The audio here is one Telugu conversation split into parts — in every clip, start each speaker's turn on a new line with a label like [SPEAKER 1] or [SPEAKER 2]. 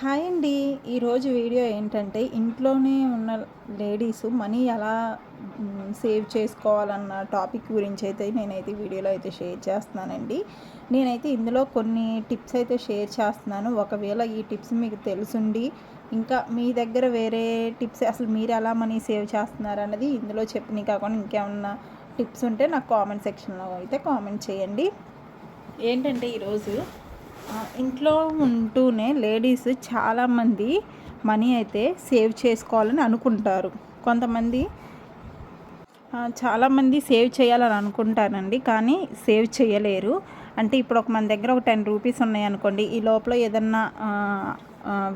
[SPEAKER 1] హాయ్ అండి. ఈరోజు వీడియో ఏంటంటే ఇంట్లోనే ఉన్న లేడీస్ మనీ ఎలా సేవ్ చేసుకోవాలన్న టాపిక్ గురించి అయితే నేనైతే వీడియోలో అయితే షేర్ చేస్తున్నానండి. నేనైతే ఇందులో కొన్ని టిప్స్ అయితే షేర్ చేస్తున్నాను. ఒకవేళ ఈ టిప్స్ మీకు తెలుసుండి ఇంకా మీ దగ్గర వేరే టిప్స్ అసలు మీరు ఎలా మనీ సేవ్ చేస్తున్నారు అన్నది ఇందులో చెప్పిన కాకుండా ఇంకేమన్నా టిప్స్ ఉంటే నాకు కామెంట్ సెక్షన్లో అయితే కామెంట్ చేయండి. ఏంటంటే ఈరోజు ఇంట్లో ఉంటూనే లేడీస్ చాలామంది మనీ అయితే సేవ్ చేసుకోవాలని అనుకుంటారు. కొంతమంది చాలామంది సేవ్ చేయాలని అనుకుంటారండి కానీ సేవ్ చేయలేరు. అంటే ఇప్పుడు ఒక మన దగ్గర ఒక టెన్ రూపీస్ ఉన్నాయి అనుకోండి ఈ లోపల ఏదన్నా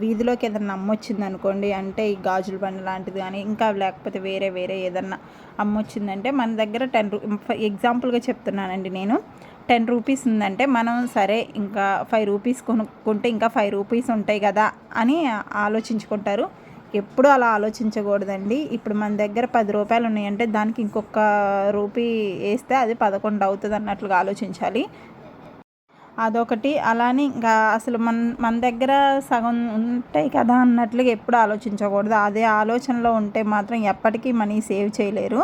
[SPEAKER 1] వీధిలోకి ఏదన్నా అమ్మొచ్చింది అనుకోండి అంటే ఈ గాజుల బండి లాంటిది కానీ ఇంకా లేకపోతే వేరే వేరే ఏదన్నా అమ్మొచ్చిందంటే మన దగ్గర టెన్ రూ ఎగ్జాంపుల్గా చెప్తున్నానండి నేను. టెన్ రూపీస్ ఉందంటే మనం సరే ఇంకా ఫైవ్ రూపీస్ కొనుక్కుంటే ఇంకా ఫైవ్ రూపీస్ ఉంటాయి కదా అని ఆలోచించుకుంటారు. ఎప్పుడు అలా ఆలోచించకూడదండి. ఇప్పుడు మన దగ్గర పది రూపాయలు ఉన్నాయంటే దానికి ఇంకొక రూపీ వేస్తే అది పదకొండు అవుతుంది అన్నట్లుగా ఆలోచించాలి. అదొకటి. అలానే ఇంకా అసలు మన మన దగ్గర సగం ఉంటాయి కదా అన్నట్లుగా ఎప్పుడు ఆలోచించకూడదు. అదే ఆలోచనలో ఉంటే మాత్రం ఎప్పటికీ మనీ సేవ్ చేయలేరు.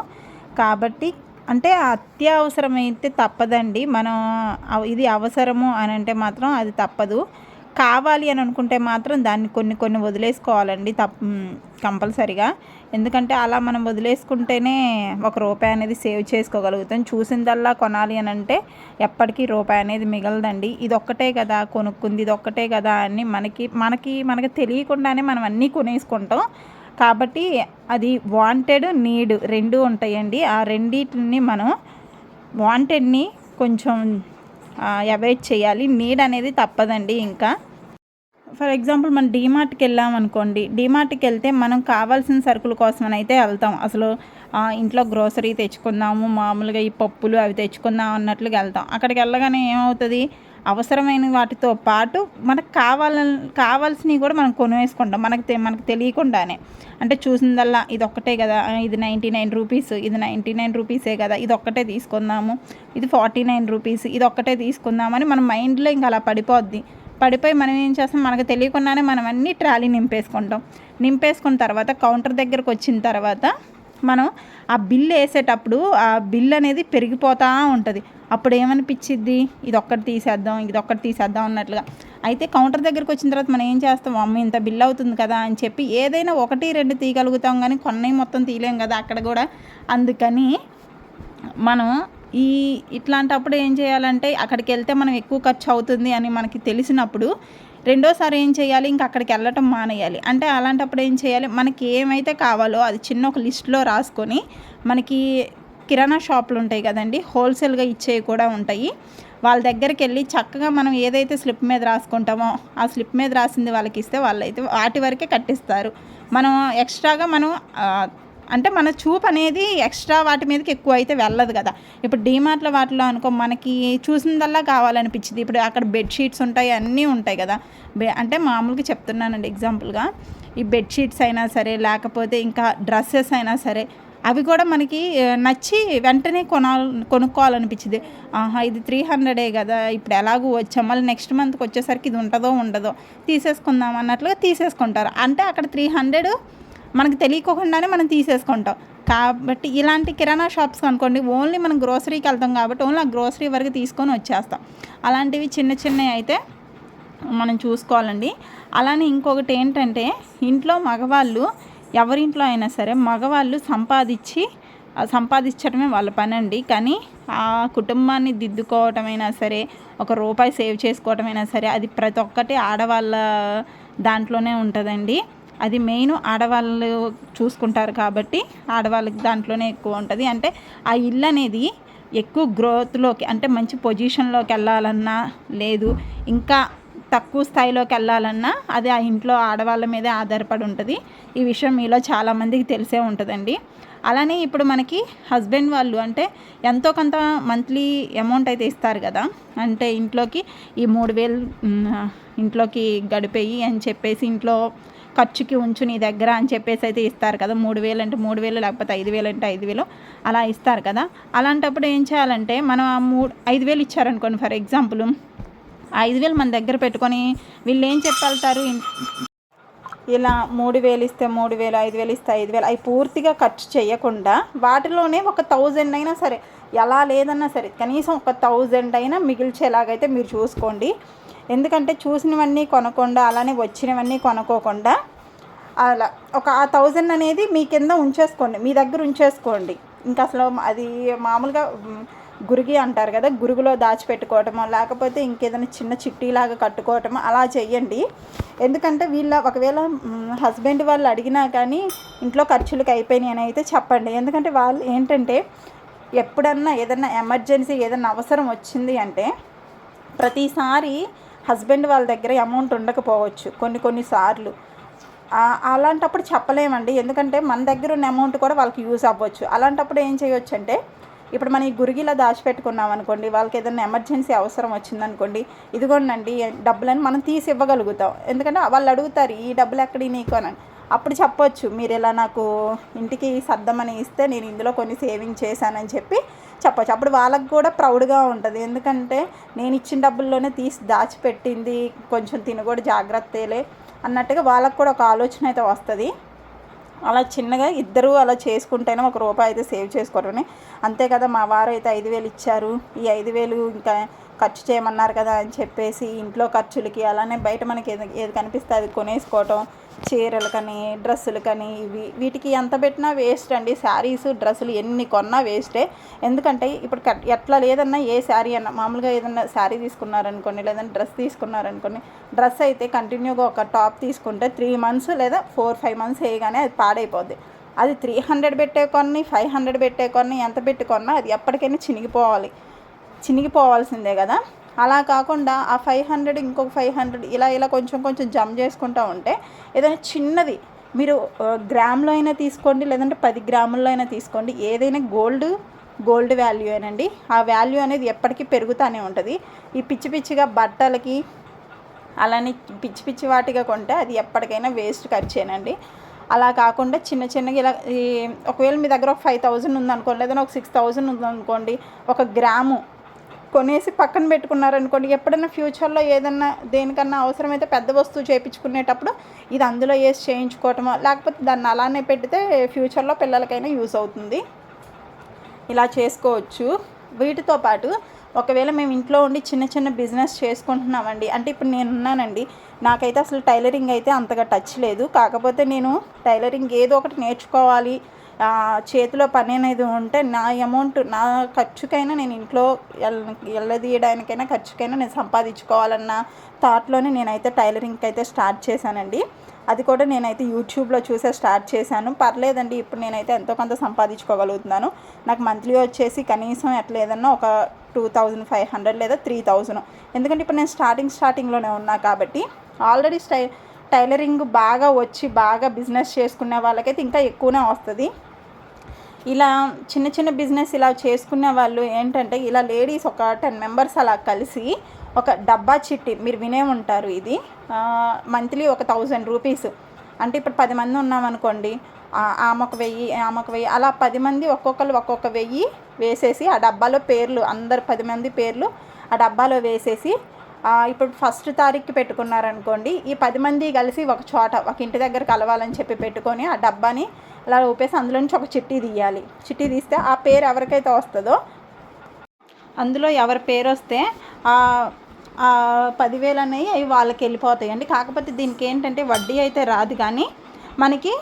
[SPEAKER 1] కాబట్టి అంటే అత్యవసరమైతే తప్పదండి. మనం అవ- ఇది అవసరము అని అంటే మాత్రం అది తప్పదు. కావాలి అని అనుకుంటే మాత్రం దాన్ని కొన్ని కొన్ని వదిలేసుకోవాలండి తప్ కంపల్సరిగా. ఎందుకంటే అలా మనం వదిలేసుకుంటేనే ఒక రూపాయి అనేది సేవ్ చేసుకోగలుగుతాం. చూసిందల్లా కొనాలి అని అంటే ఎప్పటికీ రూపాయి అనేది మిగలదండి. ఇది ఒక్కటే కదా కొనుక్కుంది ఇది ఒక్కటే కదా అని మనకి మనకి మనకి తెలియకుండానే మనం అన్నీ కొనేసుకుంటాం. కాబట్టి అది వాంటెడ్ నీడ్ రెండు ఉంటాయండి. ఆ రెండింటిని మనం వాంటెడ్ని కొంచెం అవాయిడ్ చేయాలి. నీడ్ అనేది తప్పదండి ఇంకా. ఫర్ ఎగ్జాంపుల్ మనం డీమార్ట్కి వెళ్ళాం అనుకోండి. డీమార్ట్కి వెళ్తే మనం కావాల్సిన సరుకుల కోసం అయితే వెళ్తాం. అసలు ఇంట్లో గ్రోసరీ తెచ్చుకుందాము మామూలుగా ఈ పప్పులు అవి తెచ్చుకుందాం అన్నట్లుగా వెళ్తాం. అక్కడికి వెళ్ళగానే ఏమవుతుంది? అవసరమైన వాటితో పాటు మనకు కావాల కావాల్సినవి కూడా మనం కొనేసుకుంటాం మనకు తె- మనకు తెలియకుండానే. అంటే చూసిందల్లా ఇది ఒక్కటే కదా ఇది నైంటీ నైన్ రూపీస్ ఇది నైంటీ నైన్ రూపీసే కదా ఇది ఒక్కటే తీసుకుందాము ఇది ఫార్టీ నైన్ రూపీస్ ఇది ఒక్కటే తీసుకుందామని మన మైండ్లో ఇంకా అలా పడిపోద్ది. పడిపోయి మనం ఏం చేస్తాం? మనకు తెలియకుండానే మనం అన్ని ట్రాలీ నింపేసుకుంటాం. నింపేసుకున్న తర్వాత కౌంటర్ దగ్గరకు వచ్చిన తర్వాత మనం ఆ బిల్ వేసేటప్పుడు ఆ బిల్ అనేది పెరిగిపోతూ ఉంటుంది. అప్పుడు ఏమనిపించిద్ది ఇది ఒక్కటి తీసేద్దాం ఇది ఒక్కటి తీసేద్దాం అన్నట్లుగా. అయితే కౌంటర్ దగ్గరికి వచ్చిన తర్వాత మనం ఏం చేస్తాం? అమ్మ ఇంత బిల్ అవుతుంది కదా అని చెప్పి ఏదైనా ఒకటి రెండు తీయగలుగుతాం కానీ కొన్నవి మొత్తం తీయలేం కదా అక్కడ కూడా. అందుకని మనం ఈ ఇట్లాంటప్పుడు ఏం చేయాలంటే అక్కడికి వెళ్తే మనం ఎక్కువ ఖర్చు అవుతుంది అని మనకి తెలిసినప్పుడు రెండోసారి ఏం చేయాలి? ఇంకా అక్కడికి వెళ్ళటం మానేయాలి. అంటే అలాంటప్పుడు ఏం చేయాలి? మనకి ఏమైతే కావాలో అది చిన్న ఒక లిస్ట్లో రాసుకొని మనకి కిరాణా షాపులు ఉంటాయి కదండి హోల్సేల్గా ఇచ్చేవి కూడా ఉంటాయి. వాళ్ళ దగ్గరికి వెళ్ళి చక్కగా మనం ఏదైతే స్లిప్ మీద రాసుకుంటామో ఆ స్లిప్ మీద రాసింది వాళ్ళకి ఇస్తే వాళ్ళైతే వాటి వరకే కట్టిస్తారు. మనం ఎక్స్ట్రాగా మనం అంటే మన చూపు అనేది ఎక్స్ట్రా వాటి మీదకి ఎక్కువ అయితే వెళ్ళదు కదా. ఇప్పుడు డీమార్ట్లో వాటిలో అనుకో మనకి చూసిందల్లా కావాలనిపించింది. ఇప్పుడు అక్కడ బెడ్షీట్స్ ఉంటాయి అన్నీ ఉంటాయి కదా. బె అంటే మామూలుగా చెప్తున్నానండి ఎగ్జాంపుల్గా. ఈ బెడ్షీట్స్ అయినా సరే లేకపోతే ఇంకా డ్రెస్సెస్ అయినా సరే అవి కూడా మనకి నచ్చి వెంటనే కొనాలి కొనుక్కోవాలనిపించింది. ఆహా ఇది త్రీ హండ్రెడే కదా ఇప్పుడు ఎలాగూ వచ్చాం మళ్ళీ నెక్స్ట్ మంత్కి వచ్చేసరికి ఇది ఉంటుందో ఉండదో తీసేసుకుందాం అన్నట్లుగా తీసేసుకుంటారు. అంటే అక్కడ త్రీ హండ్రెడ్ మనకు తెలియకోకుండానే మనం తీసేసుకుంటాం. కాబట్టి ఇలాంటి కిరాణా షాప్స్ అనుకోండి ఓన్లీ మనం గ్రోసరీకి వెళ్తాం కాబట్టి ఓన్లీ ఆ గ్రోసరీ వరకు తీసుకొని వచ్చేస్తాం. అలాంటివి చిన్న చిన్నవి అయితే మనం చూసుకోవాలండి. అలానే ఇంకొకటి ఏంటంటే ఇంట్లో మగవాళ్ళు ఎవరింట్లో అయినా సరే మగవాళ్ళు సంపాదించి సంపాదించడమే వాళ్ళ పని అండి కానీ ఆ కుటుంబాన్ని దిద్దుకోవటమైనా సరే ఒక రూపాయి సేవ్ చేసుకోవటమైనా సరే అది ప్రతి ఒక్కటి ఆడవాళ్ళ దాంట్లోనే ఉంటుందండి. అది మెయిన్ ఆడవాళ్ళు చూసుకుంటారు కాబట్టి ఆడవాళ్ళకి దాంట్లోనే ఎక్కువ ఉంటుంది. అంటే ఆ ఇల్లు అనేది ఎక్కువ గ్రోత్లోకి అంటే మంచి పొజిషన్లోకి వెళ్ళాలన్నా లేదు. ఇంకా తక్కువ స్థాయిలోకి వెళ్ళాలన్నా అది ఆ ఇంట్లో ఆడవాళ్ళ మీదే ఆధారపడి ఉంటుంది. ఈ విషయం మీలో చాలామందికి తెలిసే ఉంటుందండి. అలానే ఇప్పుడు మనకి హస్బెండ్ వాళ్ళు అంటే ఎంతో కొంత మంత్లీ అమౌంట్ అయితే ఇస్తారు కదా. అంటే ఇంట్లోకి ఈ మూడు వేలు ఇంట్లోకి గడిపేయి అని చెప్పేసి ఇంట్లో ఖర్చుకి ఉంచు నీ దగ్గర అని చెప్పేసి అయితే ఇస్తారు కదా. మూడు వేలు అంటే మూడు వేలు లేకపోతే ఐదు వేలు అంటే ఐదు వేలు అలా ఇస్తారు కదా. అలాంటప్పుడు ఏం చేయాలంటే మనం ఆ మూడు ఐదు వేలు ఇచ్చారనుకోండి ఫర్ ఎగ్జాంపుల్ ఐదు వేలు మన దగ్గర పెట్టుకొని వీళ్ళు ఏం చెప్పగలుగుతారు ఇలా మూడు వేలు ఇస్తే మూడు వేలు ఐదు వేలు ఇస్తే ఐదు వేలు అవి పూర్తిగా ఖర్చు చేయకుండా వాటిలోనే ఒక థౌజండ్ అయినా సరే ఎలా లేదన్నా సరే కనీసం ఒక థౌజండ్ అయినా మిగిల్చేలాగైతే మీరు చూసుకోండి. ఎందుకంటే చూసినవన్నీ కొనకుండా అలానే వచ్చినవన్నీ కొనుక్కోకుండా అలా ఒక ఆ థౌజండ్ అనేది మీ కింద ఉంచేసుకోండి మీ దగ్గర ఉంచేసుకోండి. ఇంకా అసలు అది మామూలుగా గురిగి అంటారు కదా గురుగులో దాచిపెట్టుకోవటమో లేకపోతే ఇంకేదైనా చిన్న చిట్టీలాగా కట్టుకోవటమో అలా చేయండి ఎందుకంటే వీళ్ళ ఒకవేళ హస్బెండ్ వాళ్ళు అడిగినా కానీ ఇంట్లో ఖర్చులకు అయిపోయినాయి అని అయితే చెప్పండి. ఎందుకంటే వాళ్ళు ఏంటంటే ఎప్పుడన్నా ఏదన్నా ఎమర్జెన్సీ ఏదన్నా అవసరం వచ్చింది అంటే ప్రతిసారి హస్బెండ్ వాళ్ళ దగ్గర అమౌంట్ ఉండకపోవచ్చు కొన్ని కొన్ని సార్లు. అలాంటప్పుడు చెప్పలేమండి. ఎందుకంటే మన దగ్గర ఉన్న అమౌంట్ కూడా వాళ్ళకి యూజ్ అవ్వచ్చు. అలాంటప్పుడు ఏం చేయొచ్చు అంటే ఇప్పుడు మనం ఈ గురిగిలా దాచిపెట్టుకున్నాం అనుకోండి వాళ్ళకి ఏదైనా ఎమర్జెన్సీ అవసరం వచ్చిందనుకోండి ఇదిగోండి డబ్బులని మనం తీసి ఇవ్వగలుగుతాం. ఎందుకంటే వాళ్ళు అడుగుతారు ఈ డబ్బులు ఎక్కడి నీకు? అని. అప్పుడు చెప్పొచ్చు మీరు ఇలా నాకు ఇంటికి సర్దమని ఇస్తే నేను ఇందులో కొన్ని సేవింగ్ చేశానని చెప్పి చెప్పచ్చు. అప్పుడు వాళ్ళకి కూడా ప్రౌడ్గా ఉంటుంది. ఎందుకంటే నేను ఇచ్చిన డబ్బుల్లోనే తీసి దాచిపెట్టింది కొంచెం తిని కూడా జాగ్రత్తలే అన్నట్టుగా వాళ్ళకి కూడా ఒక ఆలోచన అయితే వస్తుంది. అలా చిన్నగా ఇద్దరు అలా చేసుకుంటేనే ఒక రూపాయి అయితే సేవ్ చేసుకోవటమే అంతే కదా మా వారు అయితే ఐదు వేలు ఇచ్చారు. ఈ ఐదు వేలు ఇంకా ఖర్చు చేయమన్నారు కదా అని చెప్పేసి ఇంట్లో ఖర్చులకి అలానే బయట మనకి ఏది ఏది కనిపిస్తే అది కొనేసుకోవటం చీరలు కానీ డ్రెస్సులు కానీ ఇవి వీటికి ఎంత పెట్టినా వేస్ట్ అండి. శారీస్ డ్రెస్సులు ఎన్ని కొన్నా వేస్టే. ఎందుకంటే ఇప్పుడు కట్ ఎట్లా లేదన్నా ఏ శారీ అన్న మామూలుగా ఏదన్నా శారీ తీసుకున్నారనుకోండి లేదంటే డ్రెస్ తీసుకున్నారనుకోండి డ్రెస్ అయితే కంటిన్యూగా ఒక టాప్ తీసుకుంటే త్రీ మంత్స్ లేదా ఫోర్ ఫైవ్ మంత్స్ వేయగానే అది పాడైపోద్ది. అది త్రీ హండ్రెడ్ పెట్టే కొన్ని ఫైవ్ హండ్రెడ్ పెట్టే కొన్ని ఎంత పెట్టుకున్నా అది ఎప్పటికైనా చినిగిపోవాలి. చినిగిపోవాల్సిందే కదా. అలా కాకుండా ఆ ఫైవ్ హండ్రెడ్ ఇంకొక ఫైవ్ హండ్రెడ్ ఇలా ఇలా కొంచెం కొంచెం జమ్ చేసుకుంటూ ఉంటే ఏదైనా చిన్నది మీరు గ్రామ్లో అయినా తీసుకోండి లేదంటే పది గ్రాముల్లో అయినా తీసుకోండి. ఏదైనా గోల్డ్ గోల్డ్ వాల్యూ ఏనండి. ఆ వాల్యూ అనేది ఎప్పటికీ పెరుగుతూనే ఉంటుంది. ఈ పిచ్చి పిచ్చిగా బట్టలకి అలానే పిచ్చి పిచ్చి వాటిగా కొంటే అది ఎప్పటికైనా వేస్ట్ ఖర్చేనండి. అలా కాకుండా చిన్న చిన్నగా ఇలా ఈ ఒకవేళ మీ దగ్గర ఒక ఫైవ్ థౌజండ్ ఉందనుకోండి లేదంటే ఒక సిక్స్ థౌజండ్ ఉందనుకోండి ఒక గ్రాము కొనేసి పక్కన పెట్టుకున్నారనుకోండి ఎప్పుడైనా ఫ్యూచర్లో ఏదన్నా దేనికన్నా అవసరమైతే పెద్ద వస్తువు చేయించుకునేటప్పుడు ఇది అందులో వేసి చేయించుకోవటమో లేకపోతే దాన్ని అలానే పెడితే ఫ్యూచర్లో పిల్లలకైనా యూస్ అవుతుంది. ఇలా చేసుకోవచ్చు. వీటితో పాటు ఒకవేళ మేము ఇంట్లో ఉండి చిన్న చిన్న బిజినెస్ చేసుకుంటున్నామండి అంటే ఇప్పుడు నేను ఉన్నానండి నాకైతే అసలు టైలరింగ్ అయితే అంతగా టచ్ లేదు. కాకపోతే నేను టైలరింగ్ ఏదో ఒకటి నేర్చుకోవాలి చేతిలో పని అనేది ఉంటే నా అమౌంట్ నా ఖర్చుకైనా నేను ఇంట్లో ఎల్లదీయడానికైనా ఖర్చుకైనా నేను సంపాదించుకోవాలన్న థాట్లోనే నేనైతే టైలరింగ్కి అయితే స్టార్ట్ చేశానండి. అది కూడా నేనైతే యూట్యూబ్లో చూసే స్టార్ట్ చేశాను. పర్లేదండి ఇప్పుడు నేనైతే ఎంతో కొంత సంపాదించుకోగలుగుతున్నాను. నాకు మంత్లీ వచ్చేసి కనీసం ఎట్లా ఏదన్నా ఒక టూ థౌజండ్ ఫైవ్ హండ్రెడ్ లేదా త్రీ థౌజండ్. ఎందుకంటే ఇప్పుడు నేను స్టార్టింగ్ స్టార్టింగ్లోనే ఉన్నా కాబట్టి ఆల్రెడీ స్టై టైలరింగ్ బాగా వచ్చి బాగా బిజినెస్ చేసుకునే వాళ్ళకైతే ఇంకా ఎక్కువనే వస్తుంది. ఇలా చిన్న చిన్న బిజినెస్ ఇలా చేసుకునే వాళ్ళు ఏంటంటే ఇలా లేడీస్ ఒక టెన్ మెంబర్స్ అలా కలిసి ఒక డబ్బా చిట్టి మీరు వినే ఉంటారు ఇది మంత్లీ ఒక థౌజండ్ రూపీస్. అంటే ఇప్పుడు పది మంది ఉన్నామనుకోండి ఆమెకు వెయ్యి ఆమెకు వెయ్యి అలా పది మంది ఒక్కొక్కరు ఒక్కొక్క వెయ్యి వేసేసి ఆ డబ్బాలో పేర్లు అందరు పది మంది పేర్లు ఆ డబ్బాలో వేసేసి ఇప్పుడు ఫస్ట్ తారీఖుకి పెట్టుకున్నారనుకోండి ఈ పది మంది కలిసి ఒక చోట ఒక ఇంటి దగ్గర కలవాలని చెప్పి పెట్టుకొని ఆ డబ్బాని అలా ఊపేసి అందులో నుంచి ఒక చిట్టి తీయాలి. చిట్టి తీస్తే ఆ పేరు ఎవరికైతే వస్తుందో అందులో ఎవరి పేరు వస్తే ఆ పదివేలు అనేవి అవి వాళ్ళకి వెళ్ళిపోతాయండి. కాకపోతే దీనికి ఏంటంటే వడ్డీ అయితే రాదు కానీ మనకి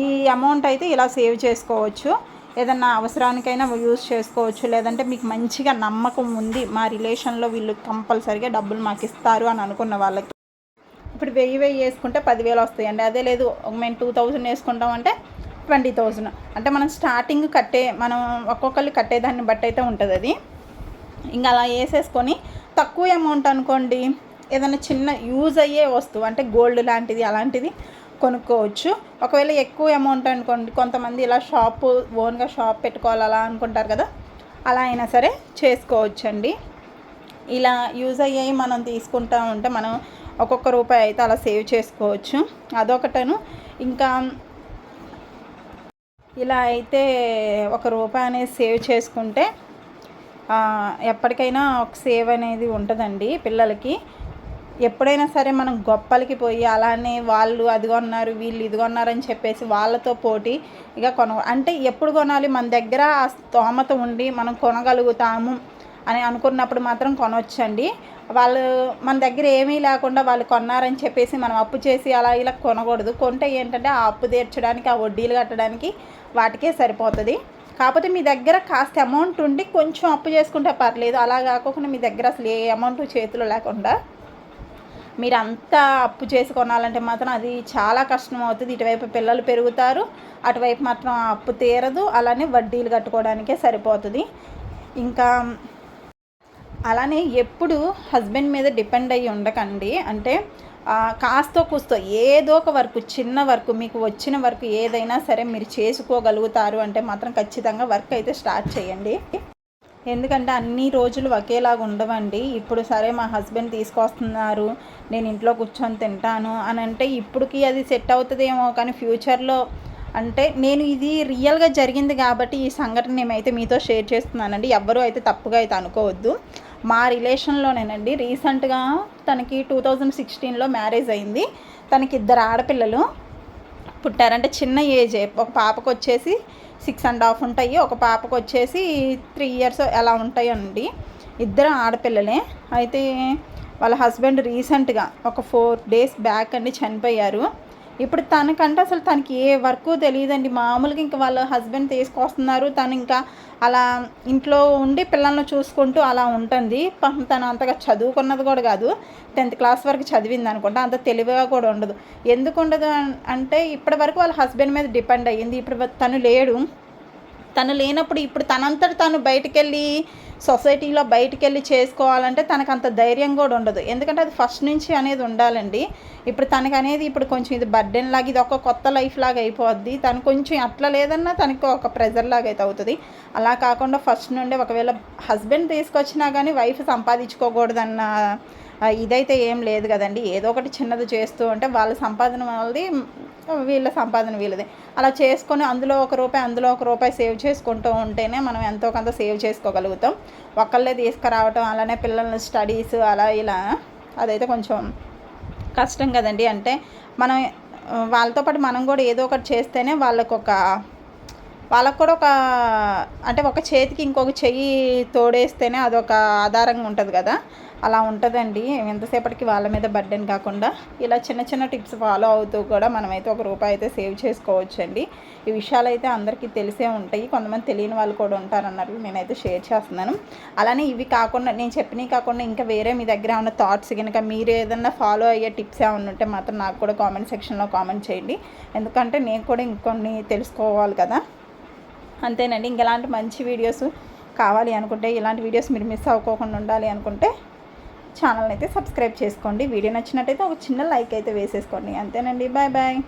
[SPEAKER 1] ఈ అమౌంట్ అయితే ఇలా సేవ్ చేసుకోవచ్చు. ఏదన్నా అవసరానికైనా యూజ్ చేసుకోవచ్చు. లేదంటే మీకు మంచిగా నమ్మకం ఉంది మా రిలేషన్లో వీళ్ళు కంపల్సరిగా డబ్బులు మాకు ఇస్తారు అని అనుకున్న వాళ్ళకి. ఇప్పుడు వెయ్యి వెయ్యి వేసుకుంటే పదివేలు వస్తాయండి. అదే లేదు మేము టూ థౌజండ్ వేసుకుంటాం అంటే ట్వంటీ థౌజండ్. అంటే మనం స్టార్టింగ్ కట్టే మనం ఒక్కొక్కరు కట్టేదాన్ని బట్టి అయితే ఉంటుంది అది. ఇంకా అలా వేసేసుకొని తక్కువ అమౌంట్ అనుకోండి ఏదైనా చిన్న యూజ్ అయ్యే వస్తువు అంటే గోల్డ్ లాంటిది అలాంటిది కొనుక్కోవచ్చు. ఒకవేళ ఎక్కువ అమౌంట్ అనుకోండి కొంతమంది ఇలా షాపు ఓన్గా షాప్ పెట్టుకోవాలి అలా అనుకుంటారు కదా. అలా అయినా సరే చేసుకోవచ్చండి. ఇలా యూజ్ అయ్యాయి మనం తీసుకుంటా ఉంటే మనం ఒక్కొక్క రూపాయి అయితే అలా సేవ్ చేసుకోవచ్చు. అదొకటను. ఇంకా ఇలా అయితే ఒక రూపాయి అనేది సేవ్ చేసుకుంటే ఎప్పటికైనా ఒక సేవ్ అనేది ఉంటుందండి పిల్లలకి. ఎప్పుడైనా సరే మనం గొప్పలకి పోయి అలానే వాళ్ళు అది కొన్నారు వీళ్ళు ఇది కొన్నారని చెప్పేసి వాళ్ళతో పోటీ ఇక కొన అంటే ఎప్పుడు కొనాలి? మన దగ్గర ఆ స్తోమత ఉండి మనం కొనగలుగుతాము అని అనుకున్నప్పుడు మాత్రం కొనవచ్చండి వాళ్ళు మన దగ్గర ఏమీ లేకుండా వాళ్ళు కొన్నారని చెప్పేసి మనం అప్పు చేసి అలా ఇలా కొనకూడదు. కొంటే ఏంటంటే ఆ అప్పు తీర్చడానికి ఆ వడ్డీలు కట్టడానికి వాటికే సరిపోతుంది. కాకపోతే మీ దగ్గర కాస్త అమౌంట్ ఉండి కొంచెం అప్పు చేసుకుంటే పర్లేదు. అలా కాకుండా మీ దగ్గర అసలు ఏ అమౌంట్ చేతిలో లేకుండా మీరు అంతా అప్పు చేసి కొనాలంటే మాత్రం అది చాలా కష్టం అవుతుంది. ఇటువైపు పిల్లలు పెరుగుతారు అటువైపు మాత్రం అప్పు తీరదు. అలానే వడ్డీలు కట్టుకోవడానికే సరిపోతుంది. ఇంకా అలానే ఎప్పుడు హస్బెండ్ మీద డిపెండ్ అయ్యి ఉండకండి. అంటే కాస్తో కూస్తో ఏదో ఒక వర్క్ చిన్న వర్క్ మీకు వచ్చిన వర్క్ ఏదైనా సరే మీరు చేసుకోగలుగుతారు అంటే మాత్రం ఖచ్చితంగా వర్క్ అయితే స్టార్ట్ చేయండి. ఎందుకంటే అన్ని రోజులు ఒకేలాగా ఉండవండి. ఇప్పుడు సరే మా హస్బెండ్ తీసుకొస్తున్నారు నేను ఇంట్లో కూర్చొని తింటాను అని అంటే ఇప్పటికి అది సెట్ అవుతుందేమో కానీ ఫ్యూచర్లో అంటే నేను ఇది రియల్గా జరిగింది కాబట్టి ఈ సంఘటన నేమైతే మీతో షేర్ చేస్తున్నానండి. ఎవ్వరూ అయితే తప్పుగా అయితే అనుకోవద్దు. మా రిలేషన్లోనేనండి. రీసెంట్గా తనకి టూ థౌజండ్ సిక్స్టీన్లో మ్యారేజ్ అయింది. తనకి ఇద్దరు ఆడపిల్లలు పుట్టారంటే చిన్న ఏజే. ఒక పాపకు వచ్చేసి సిక్స్ అండ్ హాఫ్ ఉంటాయి. ఒక పాపకు వచ్చేసి త్రీ ఇయర్స్ ఎలా ఉంటాయండి. ఇద్దరు ఆడపిల్లలే. అయితే వాళ్ళ హస్బెండ్ రీసెంట్గా ఒక ఫోర్ డేస్ బ్యాక్ అండి చనిపోయారు. ఇప్పుడు తనకంటే అసలు తనకి ఏ వర్క్ తెలియదండి. మామూలుగా ఇంకా వాళ్ళ హస్బెండ్ తీసుకొస్తున్నారు. తను ఇంకా అలా ఇంట్లో ఉండి పిల్లల్ని చూసుకుంటూ అలా ఉంటుంది. తను అంతగా చదువుకున్నది కూడా కాదు. టెన్త్ క్లాస్ వరకు చదివింది అనుకుంటా. అంత తెలివిగా కూడా ఉండదు. ఎందుకు ఉండదు అంటే ఇప్పటి వరకు వాళ్ళ హస్బెండ్ మీద డిపెండ్ అయ్యింది. ఇప్పుడు తను లేడు. తను లేనప్పుడు ఇప్పుడు తనంతట తను బయటికి వెళ్ళి సొసైటీలో బయటికి వెళ్ళి చేసుకోవాలంటే తనకు అంత ధైర్యం కూడా ఉండదు. ఎందుకంటే అది ఫస్ట్ నుంచి అనేది ఉండాలండి. ఇప్పుడు తనకు అనేది ఇప్పుడు కొంచెం ఇది బర్డెన్ లాగా ఇది ఒక కొత్త లైఫ్ లాగా అయిపోద్ది. తను కొంచెం అట్లా లేదన్నా తనకు ఒక ప్రెజర్ లాగా అయితే అవుతుంది. అలా కాకుండా ఫస్ట్ నుండి ఒకవేళ హస్బెండ్ తీసుకొచ్చినా కానీ వైఫ్ సంపాదించుకోకూడదన్న ఇదైతే ఏం లేదు కదండి. ఏదో ఒకటి చిన్నది చేస్తూ ఉంటే వాళ్ళ సంపాదన వాళ్ళది వీళ్ళ సంపాదన వీళ్ళది. అలా చేసుకొని అందులో ఒక రూపాయి అందులో ఒక రూపాయి సేవ్ చేసుకుంటూ ఉంటేనే మనం ఎంతో కొంత సేవ్ చేసుకోగలుగుతాం. ఒకళ్ళే తీసుకురావటం అలానే పిల్లల స్టడీస్ అలా ఇలా అదైతే కొంచెం కష్టం కదండి. అంటే మనం వాళ్ళతో పాటు మనం కూడా ఏదో ఒకటి చేస్తేనే వాళ్ళకు ఒక వాళ్ళకు కూడా ఒక అంటే ఒక చేతికి ఇంకొక చెయ్యి తోడేస్తేనే అదొక ఆధారంగా ఉంటుంది కదా. అలా ఉంటుందండి. ఎంతసేపటికి వాళ్ళ మీద బర్డెన్ కాకుండా ఇలా చిన్న చిన్న టిప్స్ ఫాలో అవుతూ కూడా మనమైతే ఒక రూపాయి అయితే సేవ్ చేసుకోవచ్చండి. ఈ విషయాలు అయితే అందరికీ తెలిసే ఉంటాయి. కొంతమంది తెలియని వాళ్ళు కూడా ఉంటారన్నారు. నేనైతే షేర్ చేస్తున్నాను. అలానే ఇవి కాకుండా నేను చెప్పినవి కాకుండా ఇంకా వేరే మీ దగ్గర ఉన్న థాట్స్ కనుక మీరు ఏదన్నా ఫాలో అయ్యే టిప్స్ ఏమైనా ఉంటే మాత్రం నాకు కూడా కామెంట్ సెక్షన్లో కామెంట్ చేయండి. ఎందుకంటే నేను కూడా ఇంకొన్ని తెలుసుకోవాలి కదా. అంతేనండి. ఇంకెలాంటి మంచి వీడియోస్ కావాలి అనుకుంటే ఇలాంటి వీడియోస్ మీరు మిస్ అవ్వకోకుండా ఉండాలి అనుకుంటే ఛానల్ని అయితే సబ్స్క్రైబ్ చేసుకోండి. వీడియో నచ్చినట్టయితే ఒక చిన్న లైక్ అయితే వేసేసుకోండి. అంతేనండి. Bye bye.